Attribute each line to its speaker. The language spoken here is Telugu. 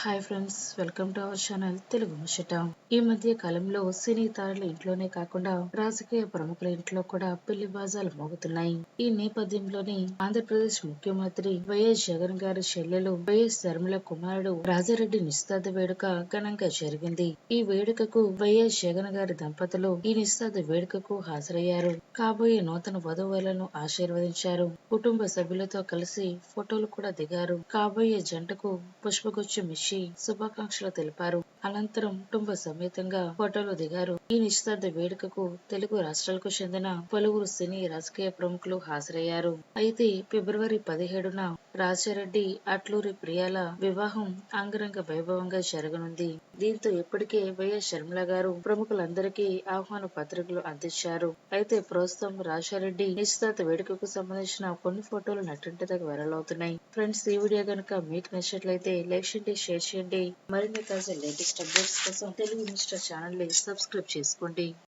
Speaker 1: Hi friends welcome to our channel Telugu Muchata ఈ మధ్య కాలంలో సినీ తారల ఇంట్లోనే కాకుండా రాజకీయ ప్రముఖుల ఇంట్లో కూడా పెళ్ళి బాజాలు మోగుతున్నాయి. ఈ నేపథ్యంలోనే ఆంధ్రప్రదేశ్ ముఖ్యమంత్రి వైఎస్ జగన్ గారి చెల్లెలు వైఎస్ ధర్మల కుమారుడు రాజారెడ్డి నిశ్చితార్థ వేడుక ఘనంగా జరిగింది. ఈ వేడుకకు వైఎస్ జగన్ గారి దంపతులు ఈ నిశ్చితార్థ వేడుకకు హాజరయ్యారు. కాబోయే నూతన వధువులను ఆశీర్వదించారు. కుటుంబ సభ్యులతో కలిసి ఫోటోలు కూడా దిగారు. కాబోయే జంటకు పుష్పగుచ్చం ఇచ్చి శుభాకాంక్షలు తెలిపారు. అనంతరం కుటుంబ సమేతంగా ఫోటోలు దిగారు. ఈ నిశ్చితార్థ వేడుకకు తెలుగు రాష్ట్రాలకు చెందిన పలువురు సినీ రాజకీయ ప్రముఖులు హాజరయ్యారు. అయితే ఫిబ్రవరి పదిహేడున రాజారెడ్డి అట్లూరి ప్రియాల వివాహం అంగరంగ వైభవంగా జరగనుంది. దీంతో ఇప్పటికే వైఎస్ శర్మిల గారు ప్రముఖులందరికీ ఆహ్వాన పత్రికలు అందించారు. అయితే ప్రస్తుతం రాజారెడ్డి నిశ్చితార్థ వేడుకకు సంబంధించిన కొన్ని ఫోటోలు నట్టింటి వైరల్ అవుతున్నాయి. ఫ్రెండ్స్ ఈ వీడియో కనుక మీకు నచ్చినట్లయితే లైక్ చేయండి షేర్ షేర్ చేయండి. మరిన్ని తాజా లేటెస్ట్ అప్డేట్స్ కోసం తెలుగు ఇన్స్టా ఛానల్ని సబ్స్క్రైబ్ చేసుకోండి.